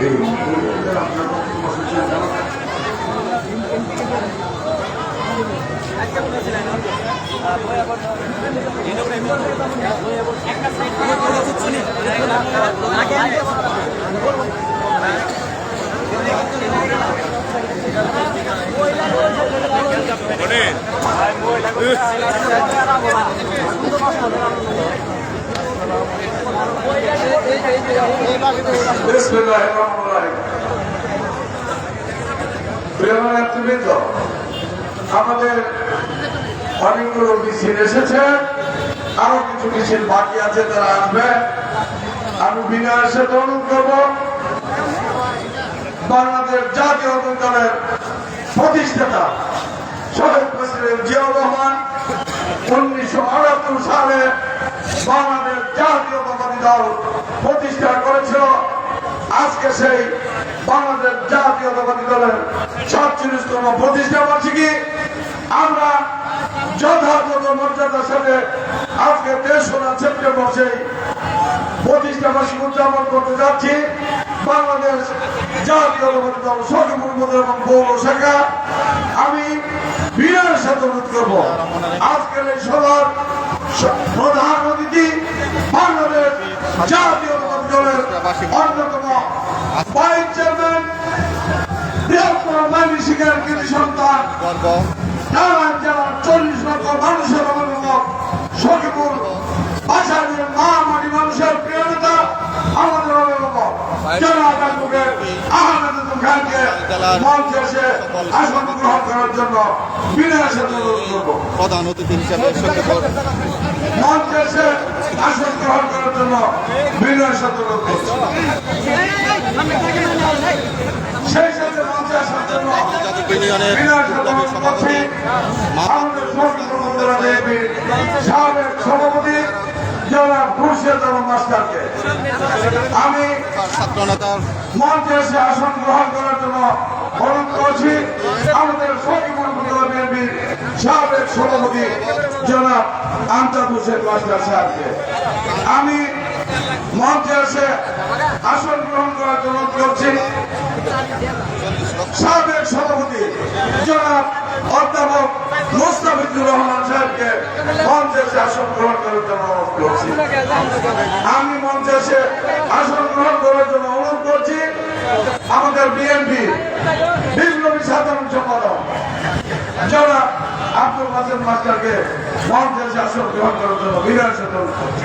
বিসমিল্লাহির রহমানির রহিম। প্রিয় নেতৃবৃন্দ, আরও কিছু মিছিল বাকি আছে, তারা আসবে। আমি বিনয়ের সাথে অনুরোধ করব, বাংলাদেশ জাতীয় দলের প্রতিষ্ঠাতা শহীদ প্রেসিডেন্ট জিয়াউর রহমান উনিশশো আটাত্তর সালে বাংলাদেশ জাতীয়তাবাদী দল প্রতিষ্ঠা করেছিল। আজকে সেই বাংলাদেশ জাতীয়তাবাদী দলের সাতচল্লিশতম প্রতিষ্ঠা বার্ষিকী। আমরা যথাযথ মর্যাদার সাথে আজকে তেসরা সেপ্টেম্বর সেই প্রতিষ্ঠা বার্ষিকী উদযাপন করতে যাচ্ছি। বাংলাদেশ জাতীয়তাবাদী দল মধ্যে এবং পৌর শাখা। আমি বিনয়ের সাথে অনুরোধ করব। আজকের এই সভার প্রধান অতিথি বাংলাদেশ জাতীয়তাবাদী দলের অন্যতম ভাইস চেয়ারম্যান, বৃহত্তর মাইনি শিকার কৃতি সন্তান নারায়ণ জেলার চল্লিশ লক্ষ মানুষের অভিভাবক সখীপুর বাসারের মা মাটি মানুষের প্রিয় আমাদের মঞ্চে এসে আসন গ্রহণ করার জন্য বিনয়ের সাথে অনুরোধ করব। প্রধান অতিথি হিসেবে মঞ্চে এসে আসন গ্রহণ করার জন্য বিনয়ের সাথে অনুরোধ করছি। সেই সাথে মঞ্চে আসার জন্য ইউনিয়নের সভাপতি সাবেক সভাপতি জনাব খুরশেদ আলম মাস্টারকে আমি মঞ্চে এসে আসন গ্রহণ করার জন্য অনুরোধ করছি। আমাদের বিএনপির সাবেক সভাপতি জনাব আমজাদ হোসেন মাস্টার সাহেবকে। আমি মঞ্চে এসে আসন গ্রহণ করার জন্য করছি। সাবেক সভাপতি জনাব অধ্যাপক মোস্তাফিজুর রহমান সাহেবকে মঞ্চে এসে আসন গ্রহণ করার জন্য অনুরোধ করছি। আমি মঞ্চে এসে আসন গ্রহণ করার জন্য অনুরোধ করছি। আমাদের বিএনপি বিপ্লবী সাধারণ সম্পাদক, জনাব আব্দুল হাসান মাস্টারকে মঞ্চে এসে আসন গ্রহণ করার জন্য বিনয়ের সাথে অনুরোধ করছি।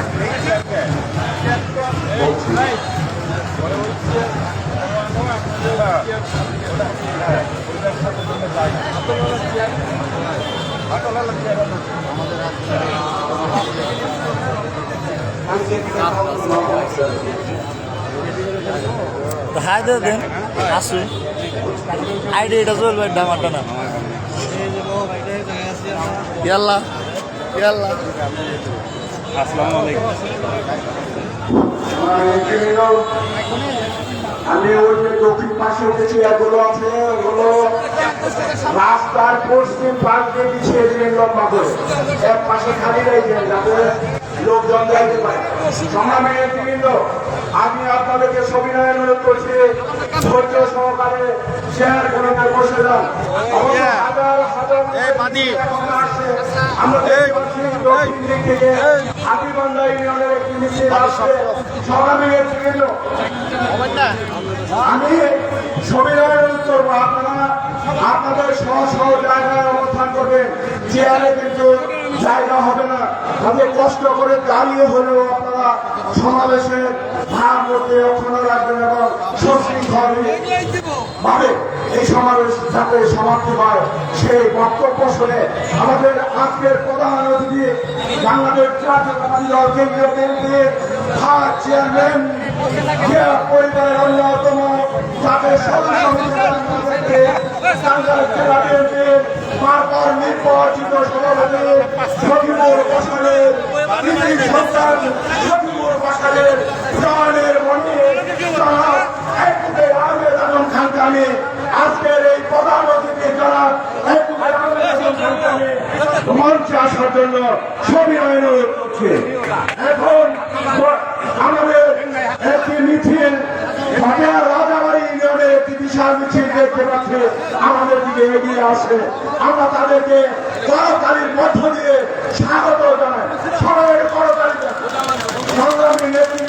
হাই দে দেন আসু। আইডি এটা চলবে ডামারটা না ইয়াল্লা ইয়াল্লা। আমি ওই দক্ষিণ পাশে যে চেয়ারগুলো আছে ওগুলো রাস্তার পশ্চিম পাশ দিয়ে পিছিয়ে দিলেন লম্বা করে। এক পাশে খালি রয়েছেন যাতে লোকজন যাইতে পারে। সংগ্রামী নেতৃবৃন্দ আমি আপনাদেরকে সবিনয় অনুরোধ করছি ধৈর্য সহকারে শেয়ার করে বসে যান। অবশ্য হাজার হাজার এখন আসছে। আমরা দেখতে পাচ্ছি দক্ষিণ দিক থেকে হাতিবান্ধা ইউনিয়নের একটি মিছিল আসছে। সংগ্রামী নেতৃবৃন্দ আমি সবিনয় অনুরোধ করব আপনারা আপনাদের সহ সহ জায়গায় অবস্থান করবেন। চেয়ারে কিন্তু জায়গা হবে না। তাদের কষ্ট করে দাঁড়িয়ে হলেও আপনারা সমাবেশের ভাগ অক্ষুণ্ণ রাখবেন এবং ভাবে এই সমাবেশ যাতে সমাপ্তি হয়, সেই বক্তব্য শুনে আমাদের আজকের প্রধান অতিথি বাংলাদেশ জাতীয়তাবাদী দল কেন্দ্রীয় বিএনপির ভার চেয়ারম্যান পরিবারের অন্যতম তাদের সদস্য জেলা বিএনপির বারবার নির্বাচিত সভাপতি সখীপুর বসালের সন্তান সখীপুর বসালের প্রাণের মনে আহমেদ খানকে আমি আজকের এই প্রধান অতিথি আমি মঞ্চে আসার জন্য আমাদের একটি মিছিল রাজাবাড়ি দেখতে পাচ্ছি। আমাদের দিকে এগিয়ে আসে। আমরা তাদেরকে করতালির মধ্য দিয়ে স্বাগত জানাই। সবাই করতালি সংগ্রামী নেতৃবৃন্দ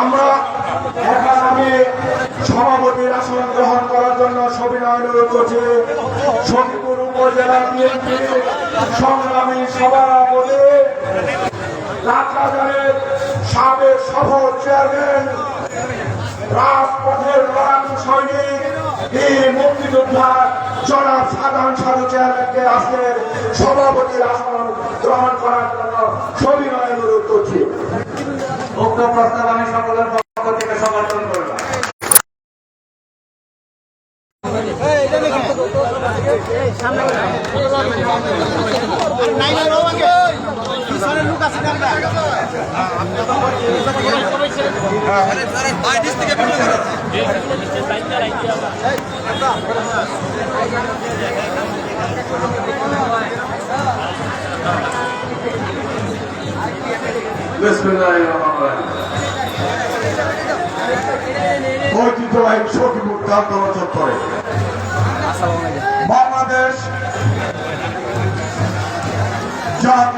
আমরা এখন আমি সভাপতির আসন গ্রহণ করার জন্য সবিনয় অনুরোধ করছি। সখীপুর উপজেলা বিএনপি সংগ্রামী সভাপতি, রাজবাজারের সাবেক সফল চেয়ারম্যান, রাজপথের লড়াকু সৈনিক, বীর মুক্তিযোদ্ধা জনাব সাধারণ সাধু চেয়ারম্যানকে আজকে সভাপতির আসন গ্রহণ করার জন্য সবিনয় অনুরোধ করছি উক্ত প্রস্তাব আমি সকলের পক্ষ থেকে সমর্থন করব ঐতিহ্যবাহী সখীপুর কান্তনা চত্বরে বাংলাদেশ জাতীয়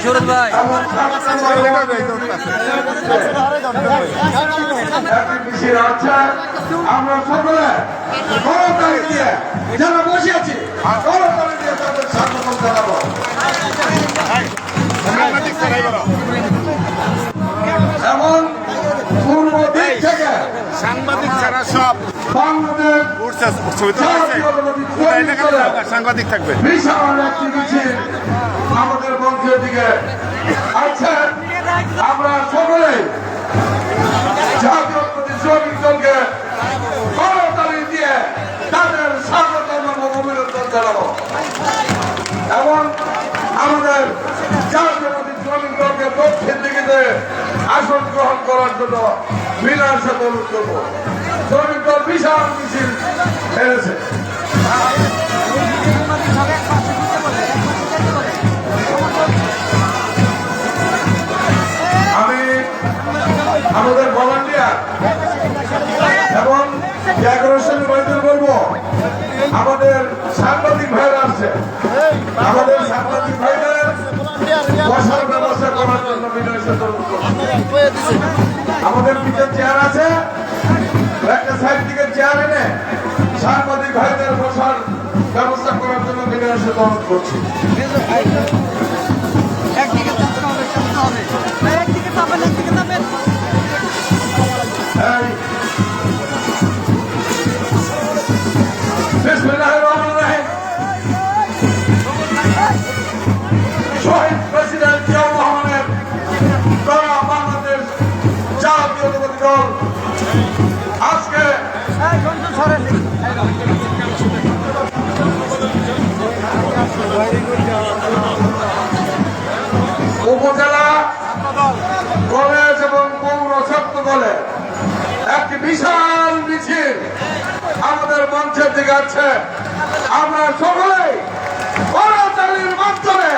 নেতৃত্বে ভাই আমরা সকলে করতালি দিয়ে যারা বসে আছি করতালি দিয়ে তাদের স্বাগতম জানাব সাংবাদিক ছাড়া সব? সাংবাদিক থাকবে। আমাদের মঞ্চের দিকে। আচ্ছা আমরা সকলে জাতীয় প্রতি দলকে করতালি দিয়ে তাদের স্বাগত এবং অভিনন্দন জানাব। এবং আমাদের জাতীয় প্রতি শ্রমিক দলকে দক্ষিণ দিকে আসন গ্রহণ করার জন্য বিনার সাথে করব শ্রমিক দল বিশাল মিছিল এনেছে আমি আমাদের ভলান্টিয়ার এবং ডেকোরেশন বৈদ্যুৎ বলব, আমাদের সাংবাদিক ভাইরা আসছে। আমাদের সাংবাদিক ভাইদের বসার ব্যবস্থা করার জন্য বিনয় করছি। আমাদের পিছনে চেয়ার আছে। একটা সাইড থেকে চেয়ার এনে সাংবাদিক ভাইদের বসার ব্যবস্থা করার জন্য সাথে অনুরোধ করছি। একদিকে উপজেলা কলেজ এবং পৌর ছাত্র একটি বিশাল মিছিল আমাদের মঞ্চের দিকে আছে। আমরা সকলেই করতালির মাধ্যমে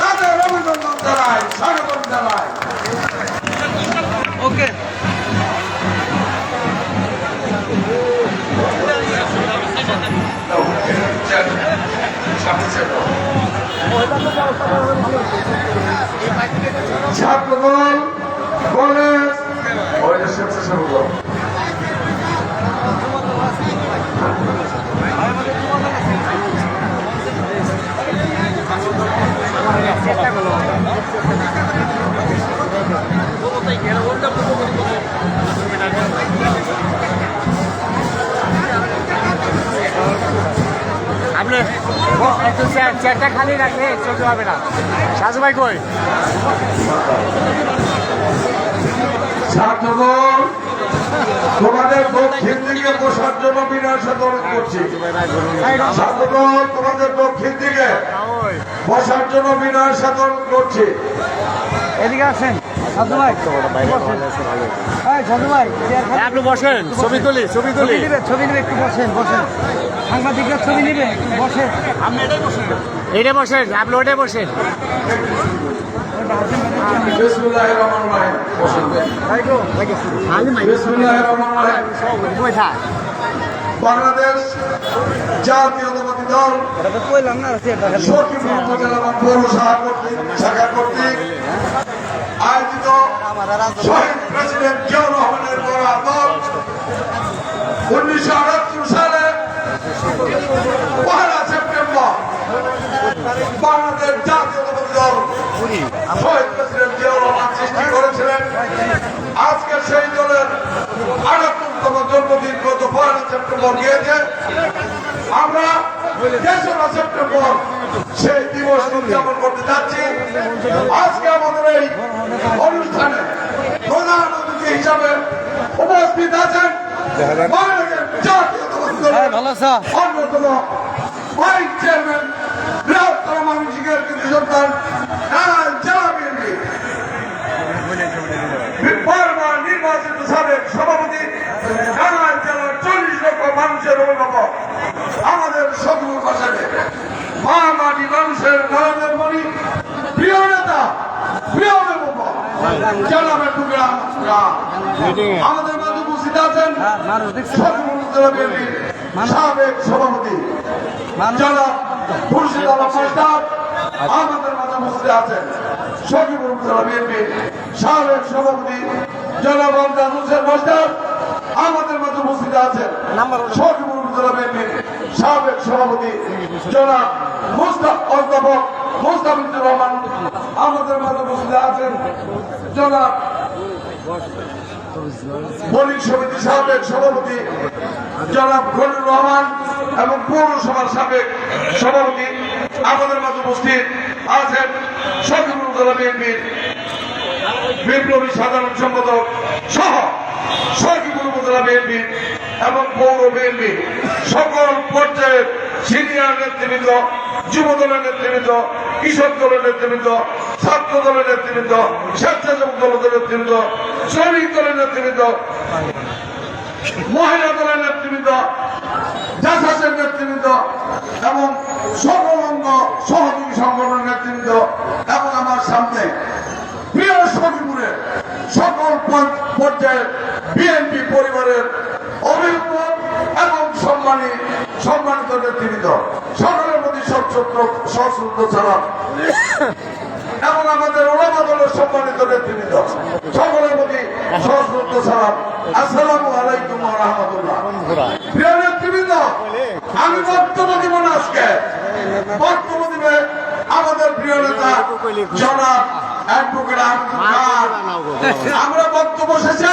তাদের অভিনন্দন জানাই, স্বাগতম জানাই। ওকে। ছাত্র দল কলেজ ওই স্বেচ্ছাসেবক চেয়ারটা খালি রাখে চলতে পারবে না। সাজু ভাই কই? ছাত্রদল তোমাদের দক্ষিণ দিকে বসার জন্য বিনাশ আন্দোলন করছি। ছাত্রদল তোমাদের দক্ষিণ দিকে বসার জন্য বিনাশ আন্দোলন করছি। এদিকে আসেন। হ্যাঁ ভাই। আপনি বসেন। ছবি তুলি ছবি নিবে ছবি নিবে একটু বসেন বসেন। সাংবাদিকরা ছবি নিবে একটু বসেন। এটা আপনি ওটাই বসেন। রহিম বসুন। রহিম কই থাক বাংলাদেশ জাতীয়তাবাদী ওটা দল উনিশশো বাংলাদেশ জাতীয়তাবাদী দল শহীদ প্রেসিডেন্ট জিয়াউর রহমান সৃষ্টি করেছিলেন। আজকে সেই দলের আটাত্তরতম জন্মদিন গত সেপ্টেম্বর গিয়েছে। আমরা তেসরা সেপ্টেম্বর সেই দিবস উদযাপন করতে যাচ্ছি। আজকে আমাদের এই অনুষ্ঠানে প্রধান অতিথি হিসাবে উপস্থিত আছেন জাতীয়তাবাদী দলের অন্যতম ভাইস চেয়ারম্যান মানসিকের কিন্তু সন্তান জেলা বিএনপি বারবার নির্বাচিত সাবেক সভাপতি নারায়ণ জেলার চল্লিশ লক্ষ মানুষের অভিভাবক আমাদের শত্রু ভাষাকে মা মাটি মানুষের নরেন্দ্র মোদী প্রিয় নেতা প্রিয় জেলা টুকরা আমাদের মাঝে উপস্থিত আছেন হ্যাঁ, জেলা সাবেক সভাপতি খুরশিদ আলম মাস্টার আমাদের মাঝে উপস্থিত আছেন সখীপুর বিএনপি সাবেক সভাপতি জনাব রমজান হোসেন মাস্টার। আমাদের মাঝে উপস্থিত আছেন সখীপুর বিএনপি সাবেক সভাপতি জনাব মুস্তাফ অধ্যাপক মুস্তাফিজুর রহমান। আমাদের মাঝে আছেন জনাব বণিক সমিতি সাবেক সভাপতি জনাব খলিল রহমান এবং পৌরসভার সাবেক সভাপতি আমাদের মাঝে উপস্থিত আছেন সকিবুল উপজেলা বিএনপির বিপ্লবী সাধারণ সম্পাদক সহ এবং পৌর বিএনপি সকল পর্যায়ের সিনিয়র নেতৃবৃন্দ যুব দলের নেতৃবৃন্দ, কৃষক দলের নেতৃবৃন্দ, ছাত্র দলের নেতৃবৃন্দ, স্বেচ্ছাসেবক দলের নেতৃবৃন্দ, শ্রমিক দলের নেতৃবৃন্দ, মহিলা দলের নেতৃবৃন্দ নেতৃবৃন্দ এবং সকল সহযোগী সংগঠনের নেতৃবৃন্দ এবং আমার সামনে সখীপুরের সকল পর- পর্যায়ের বিএনপি পরিবারের অভিভাবক এবং সম্মানী, সম্মানিত নেতৃবৃন্দ, সকলের প্রতি সশ্রদ্ধ সশ্রদ্ধ সালাম। এবং আমাদের ওলামা দলের সম্মানিত নেতৃবৃন্দ, সকলের প্রতি সশ্রদ্ধ সালাম। আসসালামু আলাইকুম রাহমাতুল্লাহ। প্রিয় নেতৃবৃন্দ আমি বক্তব্য দিব না আজকে। বক্তব্য দিবে আমাদের প্রিয় নেতা জনাব। আমরা বক্তব্য শেষে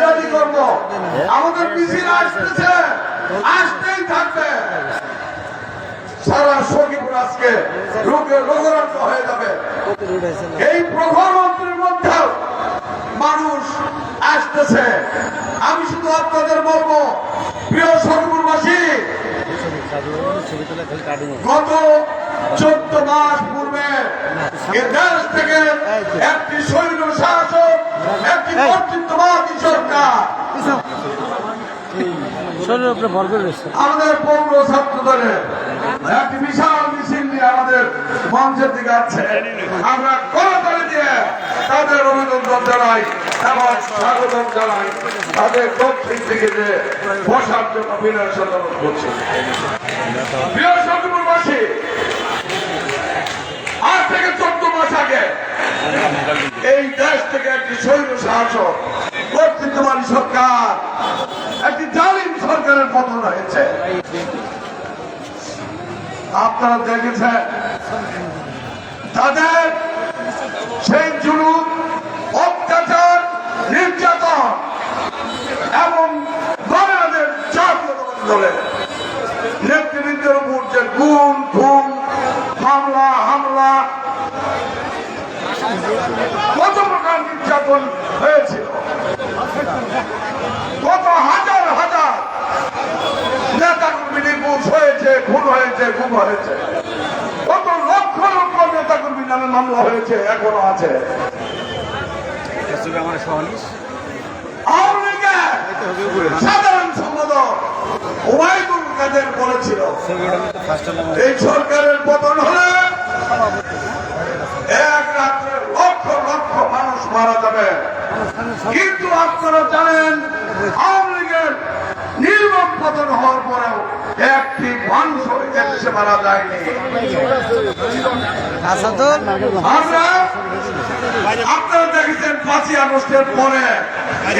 র্যালি করব আমাদের মিছিল আসতেছে। আসতেই থাকবে। সারা সখীপুর আজকে রোগে রোগাক্রান্ত হয়ে যাবে। এই প্রধানমন্ত্রীর মধ্যেও মানুষ আসতেছে। আমি শুধু আপনাদের বলব প্রিয় সখীপুরবাসী গত চোদ্দ মাস পূর্বে দেশ থেকে একটি সৈন্য শাসক একটি কর্তৃত্ববাদী সরকার। শরীরের উপরে ভর করে আমাদের পৌর ছাত্র দলের একটি বিশাল মিছিল নিয়ে আমাদের মঞ্চের দিকে আছে আমরা করতালি দিয়ে তাদের অভিনন্দন জানাই। এবং স্বাগতম জানাই তাদের দক্ষিণ দিকে যে বসার জন্য বিনয় সাধারণ করছে। প্রিয় সচিববাসী আজ থেকে চোদ্দ মাস আগে এই দেশ থেকে একটি সৈন্য শাসক, কর্তৃত্ববাদী সরকার, একটি জালিম সরকারের পতন হয়েছে। আপনারা দেখেছেন, তাদের সেই জুলুম অত্যাচার নির্যাতন দলের নেতৃবৃন্দের উপর যে গুম খুম মামলা হামলা, কত প্রকার নির্যাতন হয়েছিল। কত হাজার হাজার নেতা কর্মী নির্মূল হয়েছে, খুন হয়েছে, গুম হয়েছে। কত লক্ষ লক্ষ নেতা কর্মী নামে মামলা হয়েছে, এখনও আছে। আওয়ামী লীগের সাধারণ সম্পাদক ওবায়দুল কাদের বলেছিল, এই সরকারের পতন হলে এক রাত্রে লক্ষ লক্ষ মানুষ মারা যাবে। কিন্তু আপনারা জানেন, আওয়ামী লীগের নির্মম পতন হওয়ার পরেও একটি মানুষ দেশে মারা যায়নি। আপনারা দেখেছেন পাঁচই আগস্টের পরে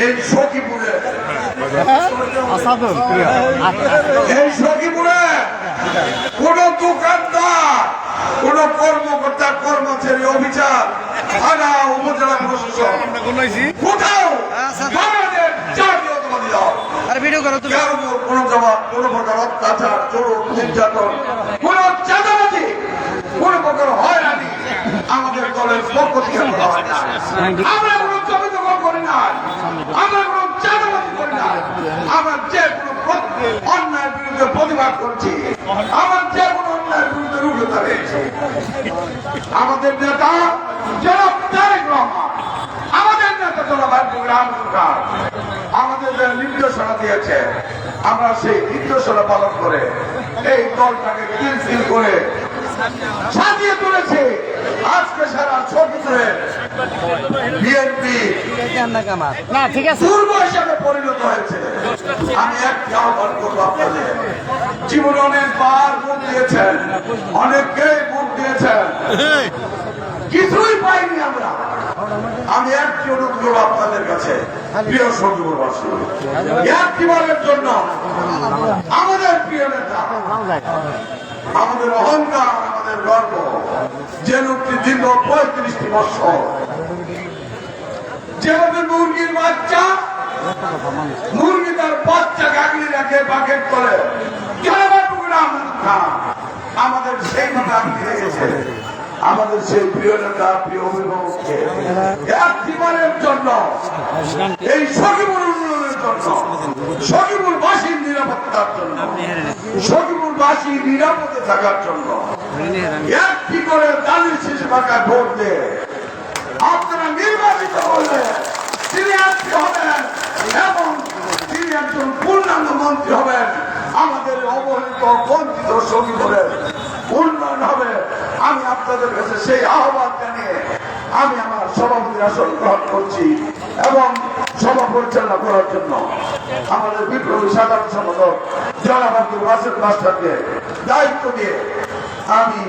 এই সখীপুরে আসাদুল এই সখীপুরে কোন দোকানদার কোন কর্মকর্তা কর্মচারী অফিসার থানা উপজেলা প্রশাসন কোথাও বাংলাদেশ জাতীয়তাবাদী দল আর ভিডিও করো তুমি। কোনো জবাব কোনো প্রকার অত্যাচার জোর নির্যাতন কোন চাঁদাবাজি কোন প্রকার হয়রানি আমাদের দলের পক্ষ থেকে হয় আমরা কোনো জমি দখল করি না আমরা কোনো চাঁদাবাজি আমরা যে কোনো অন্যায়ের বিরুদ্ধে প্রতিবাদ করছি, আমরা যে কোনো অন্যায়ের বিরুদ্ধে রুখে দাঁড়িয়েছি। আমাদের নেতা জনাব তারেক আমাদের নেতা জনাব রাম সরকার আমাদের যে নির্দেশনা দিয়েছে, আমরা সেই নির্দেশনা পালন করে এই দলটাকে কিলফিল করে সাজিয়ে তুলেছে। আজকে সারা ছবিতে বিএনপি না ঠিক আছে। পূর্ব হিসাবে পরিণত হয়েছে। আমি একটি আহ্বান করব আপনাদের। জীবনে অনেকবার ভোট দিয়েছেন অনেককে ভোট দিয়েছেন। কিছুই পাইনি আমরা। আমি একটি অনুরোধ করব আপনাদের কাছে প্রিয় সঙ্গীবাসী একটিবারের জন্য আমাদের প্রিয় নেতা আমাদের অহংকার, আমাদের গর্ব যে লোকটি দীর্ঘ পঁয়ত্রিশটি বছর যেভাবে মুরগির বাচ্চা, মুরগি তার বাচ্চা গাগলি রাখে বাকেট করে আমাদের সেই আগলি রেখেছে। আমাদের সেই প্রিয় নেতা, প্রিয় অভিভাবককে একটিবারের জন্য এই উন্নয়নের জন্য সকিবুল নিরাপত্তার জন্য। সকিবুল নিরাপদে থাকার জন্য। একটি করে দালির শিশু পাকা ভোট দিয়ে আপনারা নির্বাচিত হলে তিনি আজকে হবেন এবং তিনি একজন পূর্ণাঙ্গ মন্ত্রী হবেন। আমাদের অবহেলিত বঞ্চিত সঙ্গীদের উন্নয়ন হবে। আমি আপনাদের কাছে সেই আহ্বান জানিয়ে আমি আমার সভাপতির আসন গ্রহণ করছি এবং সভা পরিচালনা করার জন্য আমাদের বিপ্লবী সাধারণ সম্পাদক মাস্টারকে দায়িত্ব দিয়ে আমি